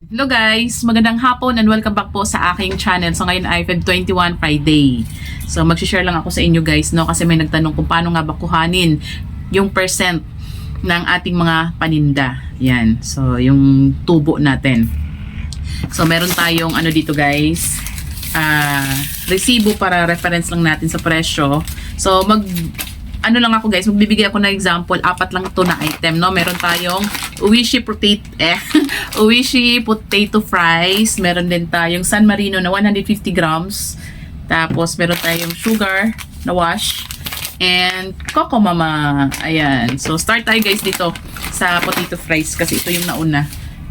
Hello guys! Magandang hapon and welcome back po sa aking channel. So ngayon ay Feb 21 Friday. So mag-share lang ako sa inyo guys no kasi may nagtanong kung paano nga ba kuhanin yung percent ng ating mga paninda. Yan. So yung tubo natin. So meron tayong ano dito guys. ah resibo para reference lang natin sa presyo. So mag ano lang ako guys, magbibigay ako ng example, apat lang to na item, no? Meron tayong Uwishi potato, eh, Uwishi potato fries, meron din tayong San Marino na 150 grams, tapos meron tayong sugar na wash, and Coco Mama, ayan. So, start tayo guys dito sa potato fries kasi ito yung nauna.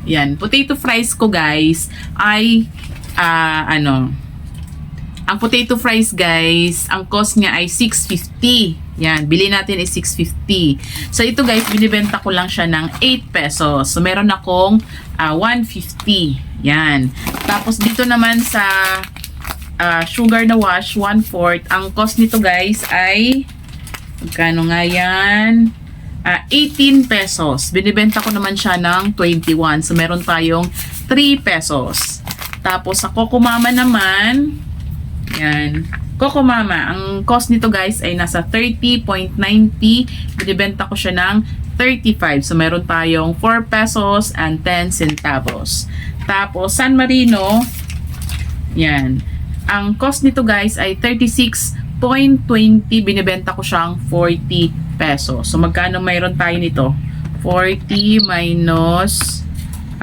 Ayan, potato fries ko guys ay, ah, ano, ang potato fries guys, ang cost niya ay 650. Yan, bili natin is 650. So ito guys, binibenta ko lang siya ng 8 pesos. So meron akong ah, 150. Yan. Tapos dito naman sa ah, sugar na wash, 1 fourth. Ang cost nito guys ay magkano nga yan? Ah, 18 pesos. Binibenta ko naman siya ng 21. So meron tayong 3 pesos. Tapos sa Coco Mama naman, yan. Coco Mama, ang cost nito guys ay nasa 30.90. Binibenta ko siya ng 35. So, meron tayong 4 pesos and 10 centavos. Tapos, San Marino, yan. Ang cost nito guys ay 36.20. Binibenta ko siyang 40 pesos. So, magkano mayroon tayo nito? 40 minus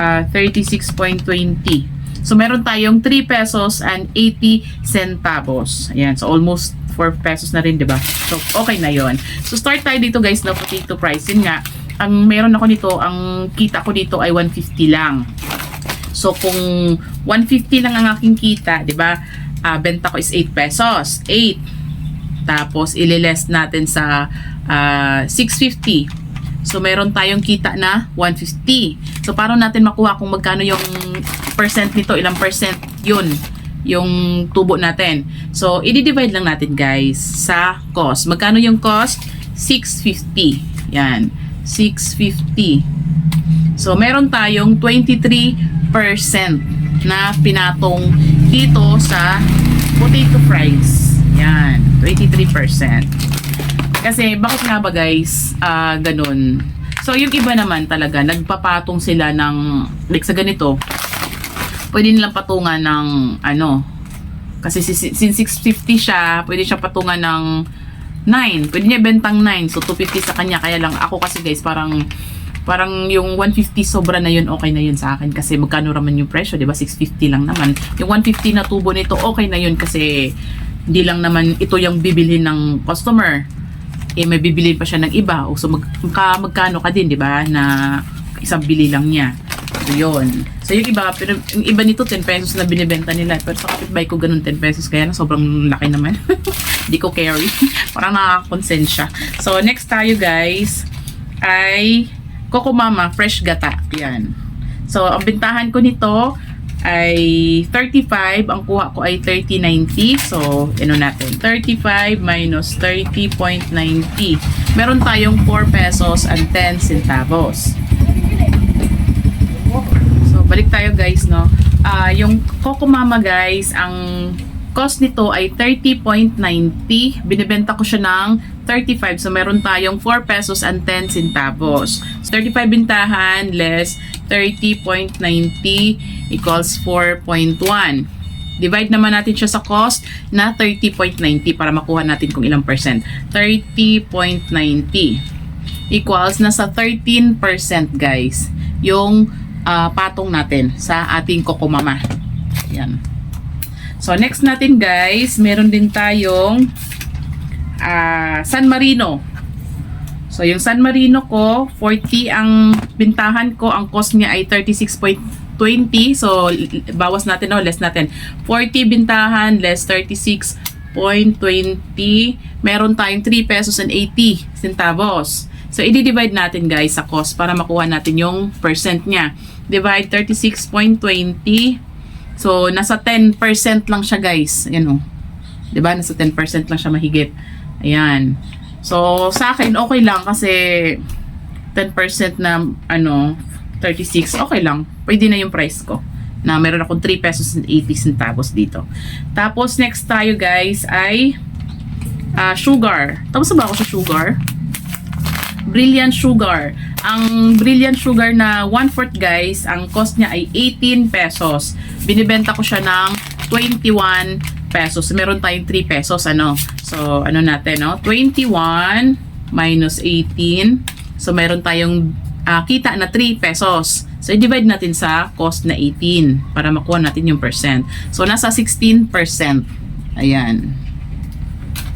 ah, 36.20. So, meron tayong 3 pesos and 80 centavos. Ayan. So, almost 4 pesos na rin, di ba? So, okay na yon. So, start tayo dito guys na potato price. Yun nga, ang meron ako nito, ang kita ko dito ay 150 lang. So, kung 150 lang ang aking kita, di ba? Ah, benta ko is 8 pesos. 8. Tapos, ililess natin sa ah, 650. So, meron tayong kita na 150. So, paano natin makuha kung magkano yung percent nito, ilang percent yun, yung tubo natin. So, i-divide lang natin guys sa cost. Magkano yung cost? 650. Yan. 650. So, meron tayong 23% na pinatong dito sa potato fries. Yan. 23%. Kasi bakit nga ba guys, ah ganun. So yung iba naman talaga, nagpapatong sila ng, like sa ganito, pwede nilang patungan ng ano, kasi si- si- since 650 siya, pwede siya patungan ng 9. Pwede niya bentang 9. So 250 sa kanya. Kaya lang ako kasi guys, parang parang yung 150 sobra na yun, okay na yun sa akin. Kasi magkano raman yung presyo, di ba? 650 lang naman. Yung 150 na tubo nito, okay na yun kasi hindi lang naman ito yung bibilhin ng customer eh may bibilin pa siya ng iba. O so mag, magka, magkano ka din, di ba? Na isang bili lang niya. So yun. So yung iba, pero yung iba nito 10 pesos na binibenta nila. Pero sa kapitbahay ko ganun 10 pesos. Kaya na sobrang laki naman. Hindi ko carry. Parang nakakonsensya. So next tayo guys ay Coco Mama Fresh Gata. Yan. So ang bintahan ko nito ay 35, ang kuha ko ay 30.90. So, ano natin? 35 minus 30.90. Meron tayong 4 pesos and 10 centavos. So, balik tayo guys, no? Ah, yung Coco Mama guys, ang cost nito ay 30.90. Binibenta ko siya ng 35. So, meron tayong 4 pesos and 10 centavos. So, 35 bintahan less 30.90 equals 4.1. Divide naman natin siya sa cost na 30.90 para makuha natin kung ilang percent. 30.90 equals nasa 13% guys yung ah, patong natin sa ating kokomama. Yan. So, next natin guys, meron din tayong ah, San Marino. So, yung San Marino ko, 40 ang bintahan ko. Ang cost niya ay 36.20. So, bawas natin o less natin. 40 bintahan, less 36.20. Meron tayong 3 pesos and 80 centavos. So, i-divide natin guys sa cost para makuha natin yung percent niya. Divide 36.20. So, nasa 10% lang siya guys. Ayan o. 'Di ba Nasa 10% lang siya mahigit. Ayan. So, sa akin, okay lang kasi 10% na, ano, 36, okay lang. Pwede na yung price ko. Na meron akong 3 pesos and 80 centavos dito. Tapos, next tayo guys ay ah, sugar. Tapos ba ako sa sugar? Brilliant Sugar. Ang Brilliant Sugar na 1/4 guys, ang cost niya ay 18 pesos. Binibenta ko siya ng 21 pesos. Meron tayong 3 pesos ano. So ano natin no? 21 minus 18. So meron tayong ah, kita na 3 pesos. So i-divide natin sa cost na 18 para makuha natin yung percent. So nasa 16%. Ayan.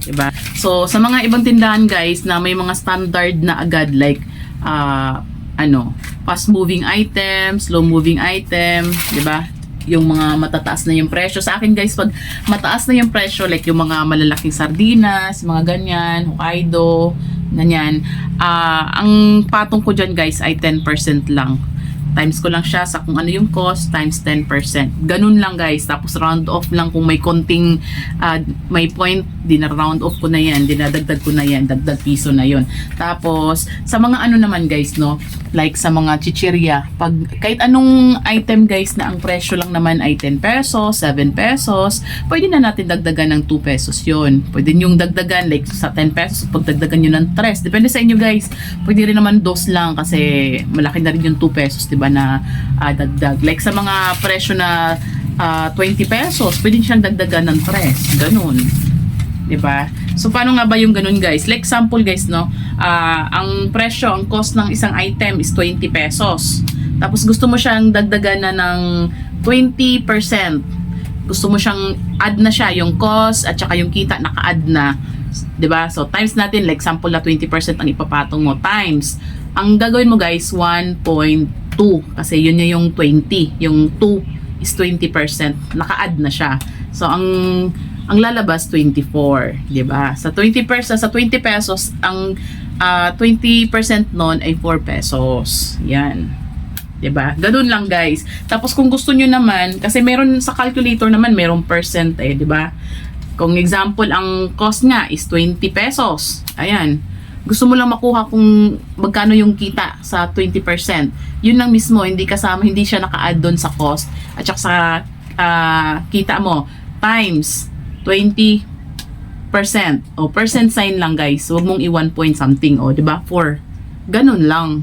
Diba? So, sa mga ibang tindahan guys na may mga standard na agad like ah ano, fast moving item, slow moving item, 'di ba? Yung mga matataas na yung presyo. Sa akin guys, pag mataas na yung presyo like yung mga malalaking sardinas, mga ganyan, Hokkaido, ganyan. ah ang patong ko diyan guys ay 10% lang times ko lang siya sa kung ano yung cost times 10%. Ganun lang guys. Tapos round off lang kung may konting ah, may point, dina-round off ko na yan, dinadagdag ko na yan, dagdag piso na yon. Tapos sa mga ano naman guys, no, like sa mga chichirya, pag kahit anong item guys na ang presyo lang naman ay 10 pesos, 7 pesos, pwede na natin dagdagan ng 2 pesos yon. Pwede yung dagdagan like sa 10 pesos, pagdagdagan nyo ng 3. Depende sa inyo guys. Pwede rin naman dos lang kasi malaki na rin yung 2 pesos, 'di ba na ah, dagdag. Like sa mga presyo na ah, 20 pesos, pwede siyang dagdagan ng 3. Ganun. 'Di ba? So paano nga ba yung ganun guys? Like example guys, no. Ah, ang presyo, ang cost ng isang item is 20 pesos. Tapos gusto mo siyang dagdagan na ng 20%. Gusto mo siyang add na siya yung cost at saka yung kita naka-add na. 'di ba? So times natin like example na 20% ang ipapatong mo times. Ang gagawin mo guys 1.2 kasi yun yung 20. Yung 2 is 20%. Naka-add na siya. So ang ang lalabas 24, 'di ba? Sa 20 pesos sa 20 pesos ang ah, 20% noon ay 4 pesos. Yan. 'Di ba? Ganun lang, guys. Tapos kung gusto niyo naman kasi meron sa calculator naman merong percent eh, 'di ba? Kung example ang cost nga is 20 pesos. Ayan. Gusto mo lang makuha kung magkano yung kita sa 20%. Yun lang mismo, hindi kasama, hindi siya naka-add doon sa cost at saka sa ah, kita mo times 20 percent. O, percent sign lang guys. Huwag mong i-1 point something. O, di ba? 4. Ganun lang.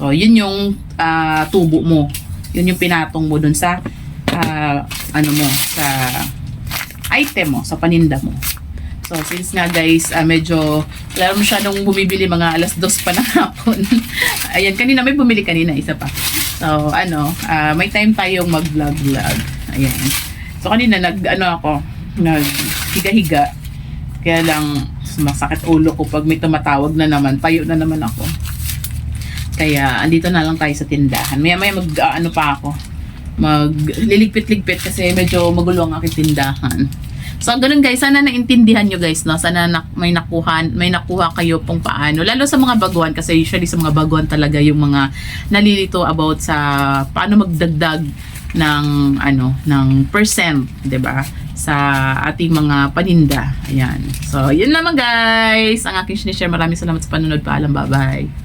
So, yun yung ah, tubo mo. Yun yung pinatong mo dun sa ah, ano mo, sa item mo, sa paninda mo. So, since nga guys, ah, medyo wala masyadong bumibili mga alas dos pa ng hapon. Ayan, kanina may bumili kanina, isa pa. So, ano, ah, may time tayong mag-vlog-vlog. Ayan. So, kanina nag, ano ako, nag-higa-higa. Kaya lang, masakit ulo ko pag may tumatawag na naman. Tayo na naman ako. Kaya, andito na lang tayo sa tindahan. Maya maya mag, ah, ano pa ako, mag liligpit-ligpit kasi medyo magulo ang aking tindahan. So, ganun guys, sana naintindihan nyo guys, no? Sana na, may nakuha, may nakuha kayo kung paano. Lalo sa mga baguhan, kasi usually sa mga baguhan talaga yung mga nalilito about sa paano magdagdag ng ano ng percent 'di ba sa ating mga paninda. Ayan. So yun naman guys. Ang aking sinishare. Maraming salamat sa panonood. Paalam. Bye bye